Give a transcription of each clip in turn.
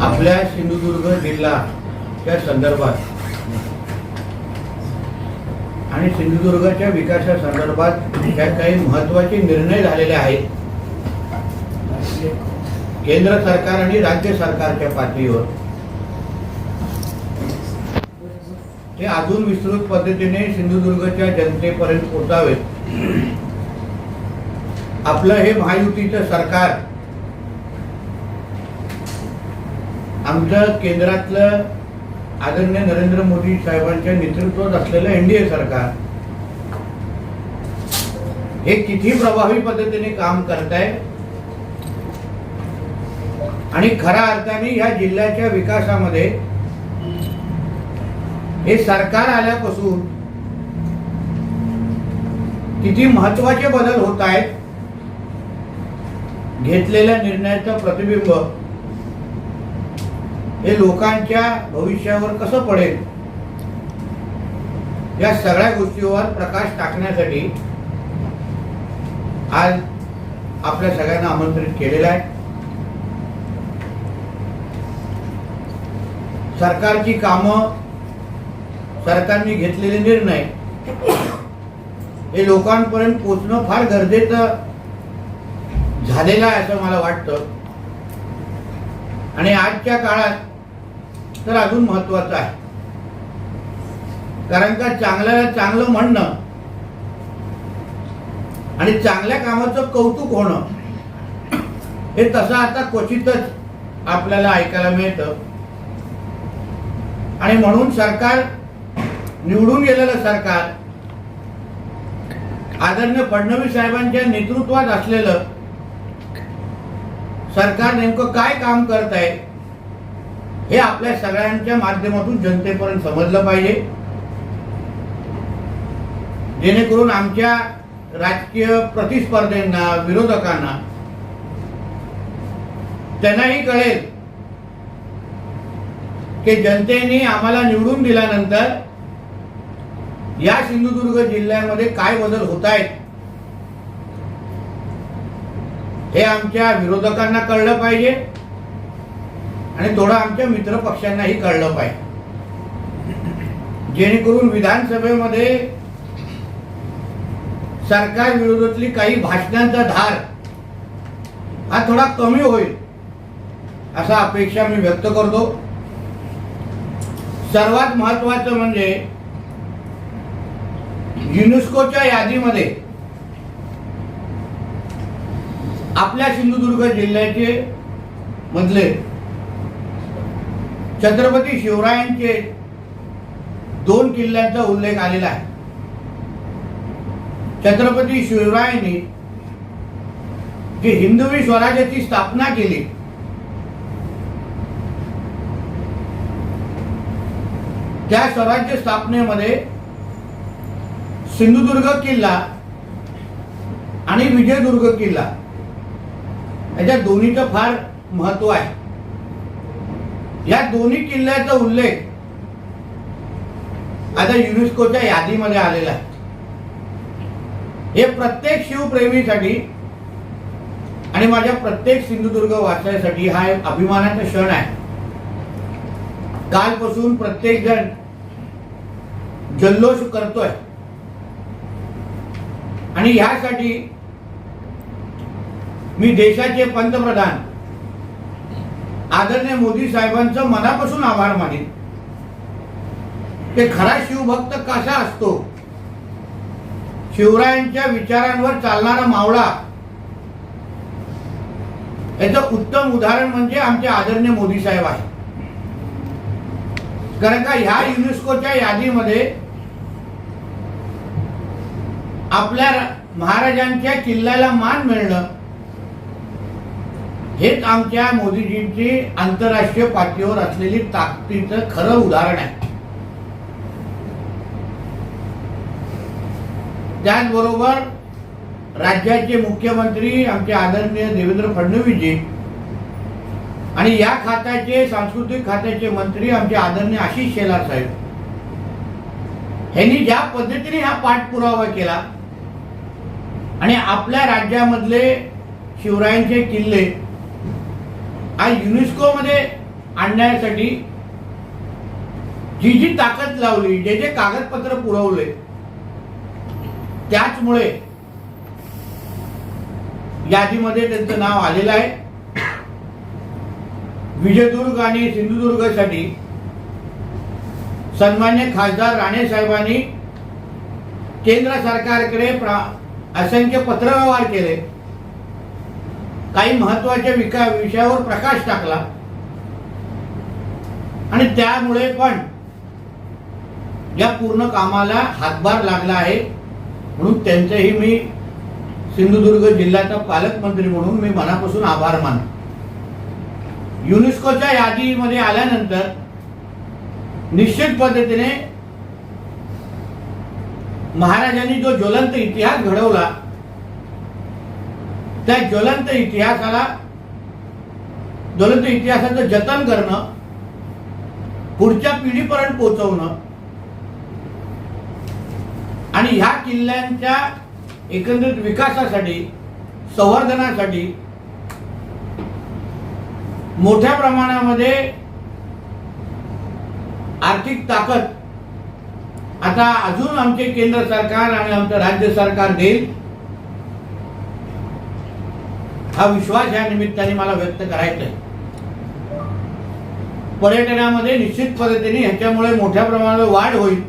आपल्या सिंधुदुर्ग जिल्हाच्या संदर्भात. आणि सिंधुदुर्गाच्या विकासासंदर्भात ज्या काही महत्त्वाचे निर्णय झालेले आहेत. केंद्र सरकार आणि राज्य सरकारच्या पातळीवर. ते अजून विस्तृत पद्धतीने सिंधुदुर्गच्या जनतेपर्यंत पोहोचावेत. आपलं हे महायुतीचं सरकार आमचं केंद्रातलं आदरणीय नरेंद्र मोदी साहेबांच्या नेतृत्वात असलेलं एनडीए सरकार हे किती प्रभावी पद्धतीने काम करत आहे आणि खऱ्या अर्थाने ह्या जिल्ह्याच्या विकासामध्ये हे सरकार आल्यापासून किती महत्त्वाचे बदल होत आहेत? घेतलेल्या निर्णयाचं प्रतिबिंब हे लोकांच्या भविष्यावर कसं पडेल? या सगळ्या गोष्टीवर प्रकाश टाकण्यासाठी आज आपल्या सगळ्यांना आमंत्रित केलेलं आहे. सरकारची कामं सरकारने घेतलेले निर्णय हे लोकांपर्यंत पोचणं फार गरजेचं झालेलं आहे असं मला वाटतं. आणि आजच्या काळात तर अजून महत्वाचं आहे. कारण का चांगल्याला चांगलं म्हणणं आणि चांगल्या कामाचं कौतुक होणं हे तसं आता क्वचितच आपल्याला ऐकायला मिळतं. आणि म्हणून सरकार निवडून गेलेलं सरकार आदरणीय फडणवीस साहेबांच्या नेतृत्वात असलेलं सरकार नेमकं काय काम करत आहे हे आपल्या सगळ्यांच्या माध्यमातून जनतेपर्यंत समजलं पाहिजे. जेणेकरून आमच्या राजकीय प्रतिस्पर्ध्यांना विरोधकांना त्यांनाही कळेल की जनतेने आम्हाला निवडून दिल्यानंतर या सिंधुदुर्ग जिल्ह्यामध्ये काय बदल होत आहेत हे आमच्या विरोधकांना कळलं पाहिजे. आणि थोडं आमच्या मित्र पक्षांनाही कळलं पाहिजे. जेणेकरून विधानसभेमध्ये सरकार विरोधातली काही भाषणांचा धार हा थोडा कमी होईल असा अपेक्षा मी व्यक्त करतो. सर्वात महत्वाचं म्हणजे युनेस्कोच्या यादीमध्ये आपल्या सिंधुदुर्ग जिल्ह्याचे मधले छत्रपती शिवरायांचे दोन किल्ल्यांचा उल्लेख आलेला आहे. छत्रपती शिवरायांनी जी हिंदवी स्वराज्याची स्थापना केली त्या स्वराज्य स्थापनेमध्ये सिंधुदुर्ग किल्ला आणि विजयदुर्ग किल्ला याच्या दोन्हीचं फार महत्त्व आहे. या दोन्ही किल्ल्याचा उल्लेख आता युनेस्कोच्या यादीमध्ये आलेला आहे. हे प्रत्येक शिवप्रेमीसाठी आणि माझ्या प्रत्येक सिंधुदुर्ग वाचण्यासाठी हा एक अभिमानाचा क्षण आहे. कालपासून प्रत्येक जण जल्लोष करतोय. आणि ह्यासाठी मी देशाचे पंतप्रधान आदरणीय मोदी साहेबांचं मनापासून आभार मानेन. ते खरा शिवभक्त कसा असतो? शिवरायांच्या विचारांवर चालणारा मावळा. याचं उत्तम उदाहरण म्हणजे आमचे आदरणीय मोदी साहेब आहे. कारण का ह्या युनेस्कोच्या यादीमध्ये आपल्या महाराजांच्या किल्ल्याला मान मिळणं हेच आमच्या मोदीजींची आंतरराष्ट्रीय पातळीवर असलेली ताकदीचं खरं उदाहरण आहे. त्याचबरोबर राज्याचे मुख्यमंत्री आमचे आदरणीय देवेंद्र फडणवीसजी आणि या खात्याचे सांस्कृतिक खात्याचे मंत्री आमचे आदरणीय आशिष शेलार साहेब ह्यांनी ज्या पद्धतीने हा पाठपुरावा केला आणि आपल्या राज्यामधले शिवरायांचे किल्ले हा युनेस्को मध्ये आणण्यासाठी जी जी ताकद लावली जे जे कागदपत्र पुरवले त्याचमुळे यादीमध्ये त्यांचं नाव आलेलं आहे. विजयदुर्ग आणि सिंधुदुर्गसाठी सन्मान्य खासदार राणे साहेबांनी केंद्र सरकारकडे प्रा- असंख्य पत्रव्यवहार केले. काही महत्त्वाच्या विका विषयावर प्रकाश टाकला. आणि त्यामुळे पण या पूर्ण कामाला हातभार लागला आहे. म्हणून त्यांचेही मी सिंधुदुर्ग जिल्ह्याचा पालकमंत्री म्हणून मी मनापासून आभार मानतो. युनेस्कोच्या यादीमध्ये आल्यानंतर निश्चित पद्धतीने महाराजांनी जो ज्वलंत इतिहास घडवला त्या ज्वलंत इतिहासाला ज्वलंत इतिहासाचं जतन करणं पुढच्या पिढीपर्यंत पोहोचवणं आणि ह्या किल्ल्यांच्या एकंदरीत विकासासाठी संवर्धनासाठी मोठ्या प्रमाणामध्ये आर्थिक ताकद आता अजून आमचे केंद्र सरकार आणि आमचं राज्य सरकार देईल. हा विश्वास या निमित्ताने मला व्यक्त करायचा आहे पर्यटनामध्ये निश्चित पद्धतीने ह्याच्यामुळे मोठ्या प्रमाणावर वाढ होईल.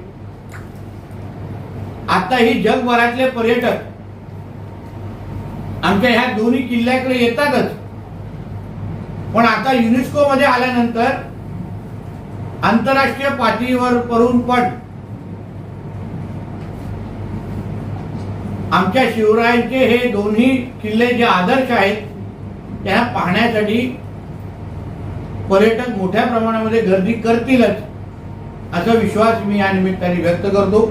आता ही जगभरातले पर्यटक आमच्या ह्या दोन्ही किल्ल्याकडे येतातच. पण आता युनेस्को मध्ये आल्यानंतर आंतरराष्ट्रीय पातळीवर परून पण आमच्या शिवरायांचे हे दोन्ही किल्ले जे आदर्श आहेत त्या पाहण्यासाठी पर्यटक मोठ्या प्रमाणामध्ये गर्दी करतीलच असा विश्वास मी या निमित्ताने व्यक्त करतो.